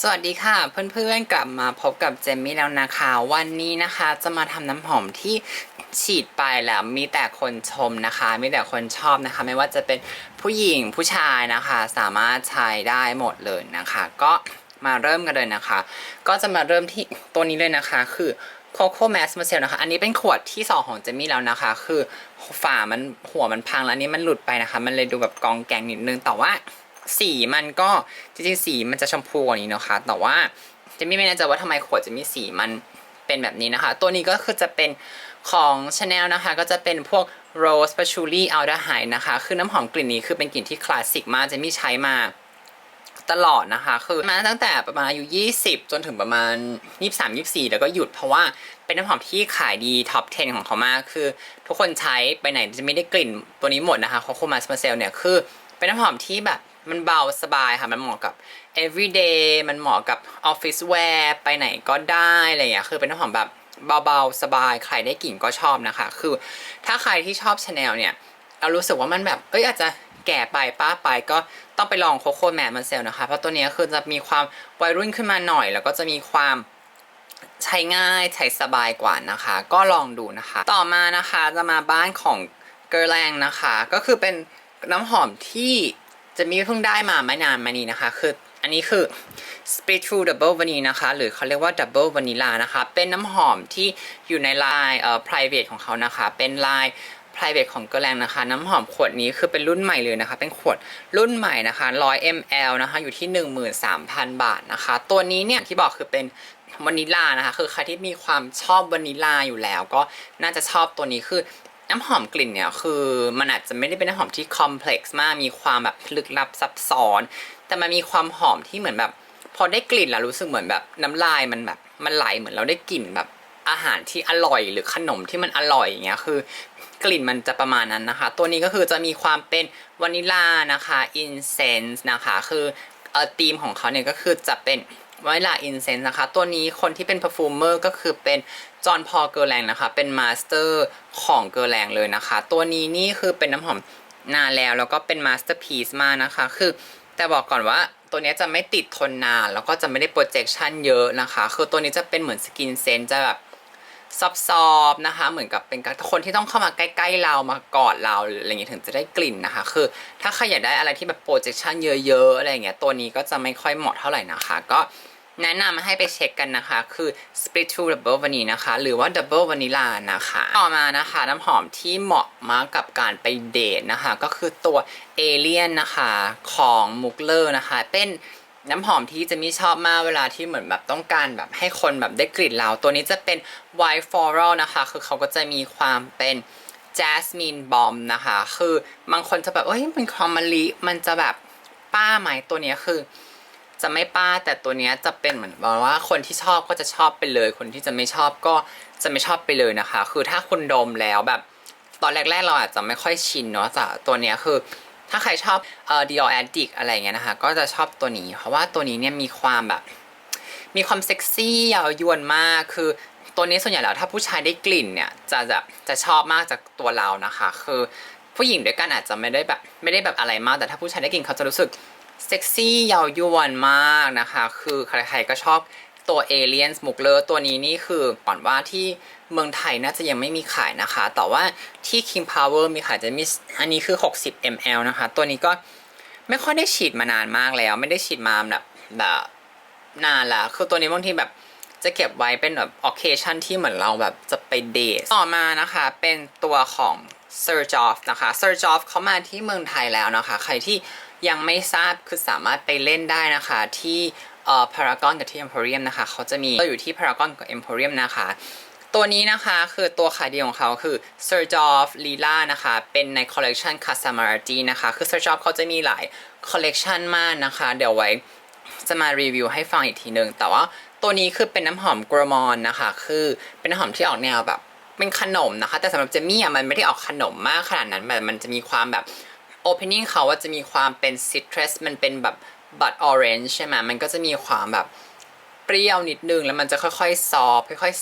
สวัสดีค่ะ เพื่อนๆกลับมาพบกับเจมมี่แล้วนะคะ วันนี้นะคะจะมาทำน้ำหอมที่ฉีดไปแล้วมีแต่คนชมนะคะ มีแต่คนชอบนะคะ ไม่ว่าจะเป็นผู้หญิงผู้ชายนะคะ สามารถใช้ได้หมดเลยนะคะ ก็มาเริ่มกันเลยนะคะ ก็จะมาเริ่มที่ตัวนี้เลยนะคะ คือ Coco Mass m a r c e l นะคะ อันนี้เป็นขวดที่2ของเจมี่แล้วนะคะ คือฝามันหัวมันพังแล้วอันนี้มันหลุดไปนะคะ มันเลยดูแบบกองแกงนิดนึงแต่ว่า สีมันก็จริงๆสีมันจะชมพูกว่านี้นะคะ แต่ว่าเจะไม่แน่ใจว่าทำไมขวดจะมีสีมันเป็นแบบนี้นะคะ ตัวนี้ก็คือจะเป็นของ Chanel นะคะ ก็จะเป็นพวก Rose Patchouli Aldehyde นะคะ คือน้ำหอมกลิ่นนี้คือเป็นกลิ่นที่คลาสสิกมากเจะมีใช้มาตลอดนะคะ คือมาตั้งแต่ประมาณอายุ20 จนถึงประมาณ 23 24 แล้วก็หยุดเพราะว่าเป็นน้ำหอมที่ขายดีท็อป 10 ของเขามากคือ ทุกคนใช้ไปไหนจะไม่ได้กลิ่นตัวนี้หมดนะคะ Coco Mass Marcel เนี่ยคือเป็นน้ำหอมที่แบบ มันเบาสบายค่ะมันเหมาะกับ everyday มันเหมาะกับ office wear ไปไหนก็ได้อะไรอย่างเงี้ยคือเป็นน้ำหอมแบบเบาๆ สบายใครได้กลิ่นก็ชอบนะคะ คือถ้าใครที่ชอบ Chanel เนี่ยเรารู้สึกว่ามันแบบเอ้ยอาจจะแก่ไปป้าไปก็ต้องไปลองโคโค่แมนมันเซลนะคะ เพราะตัวเนี้ยคือจะมีความวัยรุ่นขึ้นมาหน่อย แล้วก็จะมีความใช้ง่ายใช้สบายกว่านะคะ ก็ลองดูนะคะ ต่อมานะคะจะมาบ้านของเกอร์แลงนะคะ ก็คือเป็นน้ำหอมที่ จะมีเพิ่งได้มาไม่นานมานี้นะคะ คืออันนี้คือ Split t r u Double Vanilla นะคะ หรือเขาเรียกว่า Double Vanilla นะคะ เป็นน้ำหอมที่อยู่ในลายเอ่อ private ของเขานะคะ เป็นลาย private ของเกอร์แลงนะคะ น้ำหอมขวดนี้คือเป็นรุ่นใหม่เลยนะคะ เป็นขวดรุ่นใหม่นะคะ 100 ml นะคะ อยู่ที่ 13,000 บาทนะคะ ตัวนี้เนี่ยที่บอกคือเป็นวานิลลานะคะ คือใครที่มีความชอบวานิลลาอยู่แล้ว ก็น่าจะชอบตัวนี้คือ น้ำหอมกลิ่นเนี่ยคือมันอาจจะไม่ได้เป็นน้ำหอมที่คอมเพล็กซ์มาก มีความแบบลึกลับซับซ้อน แต่มันมีความหอมที่เหมือนแบบ พอได้กลิ่นแล้วรู้สึกเหมือนแบบน้ำลายมันแบบมันไหลเหมือนเราได้กลิ่นแบบอาหารที่อร่อยหรือขนมที่มันอร่อยอย่างเงี้ยคือกลิ่นมันจะประมาณนั้นนะคะ ตัวนี้ก็คือจะมีความเป็นวานิลลานะคะอินเซนส์นะคะ คือเออธีมของเขาเนี่ยก็คือจะเป็น วานิลาอินเซนส์นะคะ ตัวนี้คนที่เป็น perfumer ก็คือเป็นจอห์นพอลเกอร์แลงนะคะ เป็นมาสเตอร์ของเกอร์แลงเลยนะคะ ตัวนี้นี่คือเป็นน้ำหอมนานแล้วแล้วก็เป็นมาสเตอร์พีซมากนะคะ คือแต่บอกก่อนว่าตัวนี้จะไม่ติดทนนาน แล้วก็จะไม่ได้โปรเจคชันเยอะนะคะ คือตัวนี้จะเป็นเหมือนสกินเซนจะแบบ ซอฟๆนะคะ เหมือนกับเป็นคนที่ต้องเข้ามาใกล้ๆเรามากอดเราหรืออะไรเงี้ยถึงจะได้กลิ่นนะคะ คือ ถ้าใครอยากได้อะไรที่แบบโปรเจคชันเยอะๆอะไรเงี้ยตัวนี้ก็จะไม่ค่อยเหมาะเท่าไหร่นะคะ ก็แนะนำให้ไปเช็คกันนะคะ คือ Split True Double Vanilla นะคะ หรือว่า Double Vanilla นะคะ ต่อมานะคะ น้ำหอมที่เหมาะมากกับการไปเดทนะคะ ก็คือตัว Alien นะคะ ของมุกเลอร์นะคะ เป็น น้ำหอมที่จะมีชอบมากเวลาที่เหมือนแบบต้องการแบบให้คนแบบได้กลิ่นเรา ตัวนี้จะเป็น White Floral นะคะ คือเขาก็จะมีความเป็น Jasmine Bomb นะคะ คือบางคนจะแบบเอ้ยเป็นความมะลิมันจะแบบป้าไหมตัวนี้คือ จะไม่ป้าแต่ตัวนี้จะเป็นเหมือนแบบว่าคนที่ชอบก็จะชอบไปเลย คนที่จะไม่ชอบก็จะไม่ชอบไปเลยนะคะ คือถ้าคุณดมแล้วแบบ ตอนแรกๆเราอาจจะไม่ค่อยชินเนาะแต่ตัวนี้คือ ถ้าใครชอบเอ่อ Dior Addict อะไรเงี้ยนะคะ ก็จะชอบตัวนี้ เพราะว่าตัวนี้เนี่ยมีความแบบ มีความเซ็กซี่ยาวยวนมาก คือตัวนี้ส่วนใหญ่แล้วถ้าผู้ชายได้กลิ่นเนี่ยจะจะจะชอบมากจากตัวเรานะคะ คือผู้หญิงด้วยกันอาจจะไม่ได้แบบไม่ได้แบบอะไรมาก แต่ถ้าผู้ชายได้กลิ่นเขาจะรู้สึกเซ็กซี่ยาวยวนมากนะคะ คือใครๆก็ชอบ ตัวเอเลียนสมุกเลอร์ตัวนี้นี่คือก่อนว่าที่เมืองไทยน่าจะยังไม่มีขายนะคะ แต่ว่าที่ King Power มีขายจะมีอันนี้คือ 60 ml นะคะ ตัวนี้ก็ไม่ค่อยได้ฉีดมานานมากแล้ว ไม่ได้ฉีดมาแบบแบบนานละคือตัวนี้บางทีแบบจะเก็บไว้เป็นแบบ occasion ที่เหมือนเราแบบจะไปเดทต่อมานะคะเป็นตัวของ Surge Off นะคะ Surge Off เขามาที่เมืองไทยแล้วนะคะ ใครที่ยังไม่ทราบคือสามารถไปเล่นได้นะคะที่ เอ่อ Paragon กับที่ Emporium นะคะเขาจะมีอยู่ที่ Paragon กับ Emporium นะคะตัวนี้นะคะคือตัวขายดีของเขาคือ Surge Off Lila นะคะ เป็นในคอลเล t ชัน Casamarati นะคะ คือ Surge Off เขาจะมีหลายคอลเล t ชันมากนะคะ เดี๋ยวไว้จะมารีวิวให้ฟังอีกทีหนึ่งแต่ว่าตัวนี้คือเป็นน้ำหอมกรมอนนะคะ คือเป็นน้ำหอมที่ออกแนวแบบเป็นขนมนะคะ แต่สำหรับเจมี่อะมันไม่ได้ออกขนมมากขนาดนั้นแบบมันจะมีความแบบ opening เขาว่าจะมีความเป็น citrus มันเป็นแบบ บัตออเรนจ์ใช่ไหมมันก็จะมีความแบบเปรี้ยวนิดนึง แล้วมันจะค่อยๆซอฟค่อย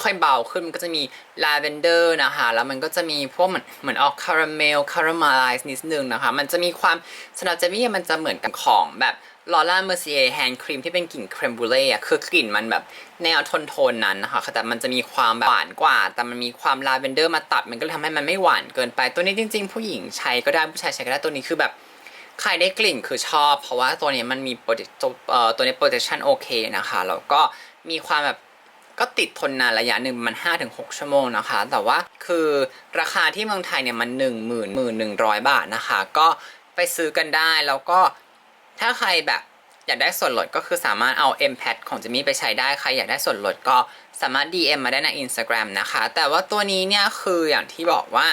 ๆค่อยๆเบาขึ้นมันก็จะมีลาเวนเดอร์นะคะแล้วมันก็จะมีพวกเหมือนเหมือนออกคาราเมลคาราเมลไลซ์นิดนึงนะคะมันจะมีความสำหรับเจมี่มันจะเหมือนกับของแบบลอร่าเมอร์เซียแฮนด์ครีมที่เป็นกลิ่นเครมบูเล่อะคือกลิ่นมันแบบแนวโทนโทนนั้นนะคะแต่มันจะมีความแบบหวานกว่า แต่มันมีความลาเวนเดอร์มาตัด มันก็เลยทำให้มันไม่หวานเกินไป ตัวนี้จริง ๆ ผู้หญิงใช้ก็ได้ผู้ชายใช้ก็ได้ตัวนี้คือแบบ ใครได้กลิ่นคือชอบ เพราะว่าตัวนี้มันมี prote- เอ่อตัวนี้ protection โอเคนะคะแล้วก็มีความแบบก็ติดทนนานระยะหนึ่งมัน5-6ชั่วโมงนะคะ แต่ว่าคือราคาที่เมืองไทยเนี่ยมัน1 0 0 0 0 1 1 0 0 บาทนะคะ ก็ไปซื้อกันได้แล้วก็ถ้าใครแบบอยากได้ส่วนลดก็คือสามารถเอา M p a d ของจิมมี่ไปใช้ได้ ใครอยากได้ส่วนลดก็สามารถ DM มาได้ใน Instagram นะคะ แต่ว่าตัวนี้เนี่ยคืออย่างที่บอกว่า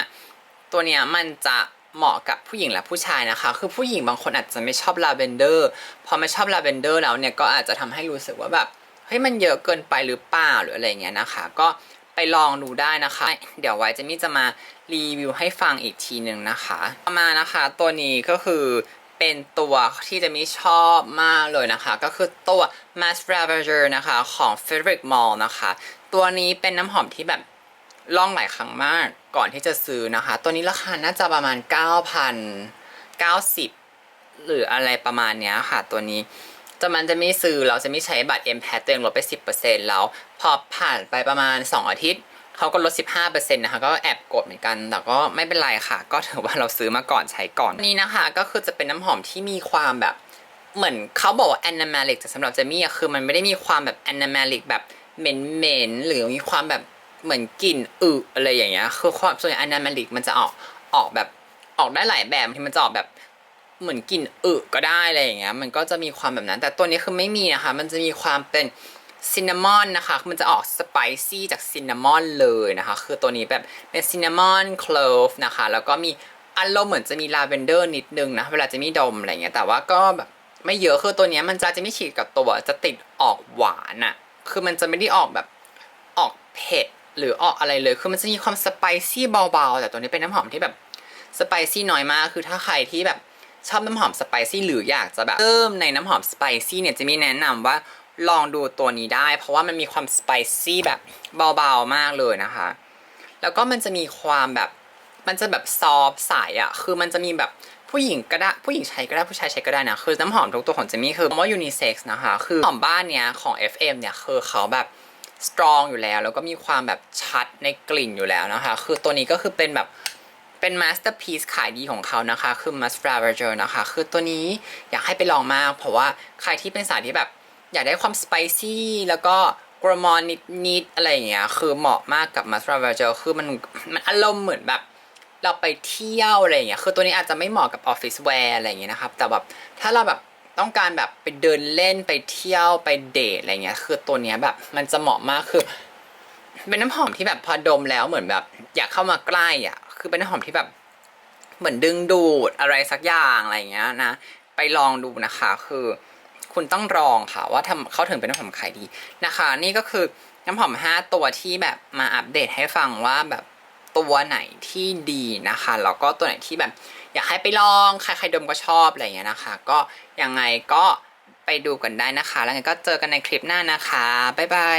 ตัวเนี้ยมันจะ เหมาะกับผู้หญิงและผู้ชายนะคะ คือผู้หญิงบางคนอาจจะไม่ชอบลาเวนเดอร์พอไม่ชอบลาเวนเดอร์แล้วเนี่ยก็อาจจะทำให้รู้สึกว่าแบบเฮ้ยมันเยอะเกินไปหรือเปล่าหรืออะไรเงี้ยนะคะ ก็ไปลองดูได้นะคะ เดี๋ยวไว้เจมี่จะมารีวิวให้ฟังอีกทีหนึ่งนะคะต่อมานะคะตัวนี้ก็คือเป็นตัวที่จะมีชอบมากเลยนะคะ ก็คือตัว Mass Ravager นะคะของ Frederic Mall นะคะ ตัวนี้เป็นน้ำหอมที่แบบ ลองหลายครั้งมากก่อนที่จะซื้อนะคะ ตัวนี้ราคาน่าจะประมาณ 9,090 หรืออะไรประมาณเนี้ยค่ะ ตัวนี้จะมันจะไม่ซื้อเราจะไม่ใช้บัตร M p a t ตัวเองลดไป 10%แล้ว พอผ่านไปประมาณ 2 อาทิตย์เขาก็ลด 15%นะคะ ก็แอบกดเหมือนกัน แต่ก็ไม่เป็นไรค่ะ ก็ถือว่าเราซื้อมาก่อนใช้ก่อนอันนี้นะคะ ก็คือจะเป็นน้ำหอมที่มีความแบบ เหมือนเขาบอกว่า animalic แต่สำหรับเจมี่อะคือมันไม่ได้มีความแบบ animalic แบบเหม็นๆหรือมีความแบบ เหมือนกลิ่นอึอะไรอย่างเงี้ยคือความส่วนใหญ่ animalic มันจะออกออกแบบออกได้หลายแบบที่มันจะออกแบบเหมือนกลิ่นอึก็ได้อะไรอย่างเงี้ยมันก็จะมีความแบบนั้น แต่ตัวนี้คือไม่มีนะคะ มันจะมีความเป็นซินนามอนนะคะ มันจะออกสไปซี่จากซินนามอนเลยนะคะ คือตัวนี้แบบเป็นซินนามอนโคลฟนะคะ แล้วก็มีอารมณ์เหมือนจะมีลาเวนเดอร์นิดนึงนะ เวลาจะมีดมอะไรเงี้ย แต่ว่าก็แบบไม่เยอะคือตัวนี้มันจะจะไม่ฉีดกับตัว จะติดออกหวานอะคือมันจะไม่ได้ออกแบบออกเผ็ด หรือออกอะไรเลย คือมันจะมีความสไปซี่เบาๆ แต่ตัวนี้เป็นน้ำหอมที่แบบสไปซี่น้อยมาก คือถ้าใครที่แบบชอบน้ำหอมสไปซี่หรืออยากจะแบบเพิ่มในน้ำหอมสไปซี่เนี่ยจะมีแนะนำว่าลองดูตัวนี้ได้ เพราะว่ามันมีความสไปซี่แบบเบาๆมากเลยนะคะ แล้วก็มันจะมีความแบบมันจะแบบซอฟใสอะ คือมันจะมีแบบผู้หญิงก็ได้ผู้หญิงใช้ก็ได้ผู้ชายใช้ก็ได้นะ คือน้ำหอมทุกตัวของเจมี่คือคำว่ายูนิเซ็กซ์นะคะ คือหอมบ้านเนี้ยของ FM เนี่ยคือเขาแบบ สตรองอยู่แล้ว แล้วก็มีความแบบชัดในกลิ่นอยู่แล้วนะคะ คือตัวนี้ก็คือเป็นแบบเป็นมาสเตอร์พี e ขายดีของเขานะคะ คือ m u s t r a v a g e r นะคะ คือตัวนี้อยากให้ไปลองมาก เพราะว่าใครที่เป็นสายที่แบบอยากได้ความสไปซี่แล้วก็กรมอนนิดๆอะไรอย่างเงี้ย คือเหมาะมากกับ m u s t r a v a g e r คือมันมันอารมณ์เหมือนแบบเราไปเที่ยวอะไรอย่างเงี้ย คือตัวนี้อาจจะไม่เหมาะกับออฟฟิศแวร์อะไรอย่างเงี้ยนะครับ แต่แบบถ้าเราแบบ ต้องการแบบไปเดินเล่นไปเที่ยวไปเดทอะไรเงี้ย คือตัวเนี้ยแบบมันจะเหมาะมากคือ เป็นน้ำหอมที่แบบพอดมแล้วเหมือนแบบ อยากเข้ามาใกล้อะ คือเป็นน้ำหอมที่แบบ เหมือนดึงดูดอะไรสักอย่างอะไรเงี้ยนะไปลองดูนะคะ คือ คุณต้องลองค่ะ ว่าทำเขาถึงเป็นน้ำหอมขายดีนะคะ นี่ก็คือน้ำหอม 5 ตัวที่แบบมาอัปเดตให้ฟังว่าแบบ ตัวไหนที่ดีนะคะแล้วก็ตัวไหนที่แบบอยากให้ไปลองใครๆดมก็ชอบอะไรอย่างเงี้ยนะคะ ก็ยังไงก็ไปดูกันได้นะคะ แล้วไงก็เจอกันในคลิปหน้านะคะบ๊ายบาย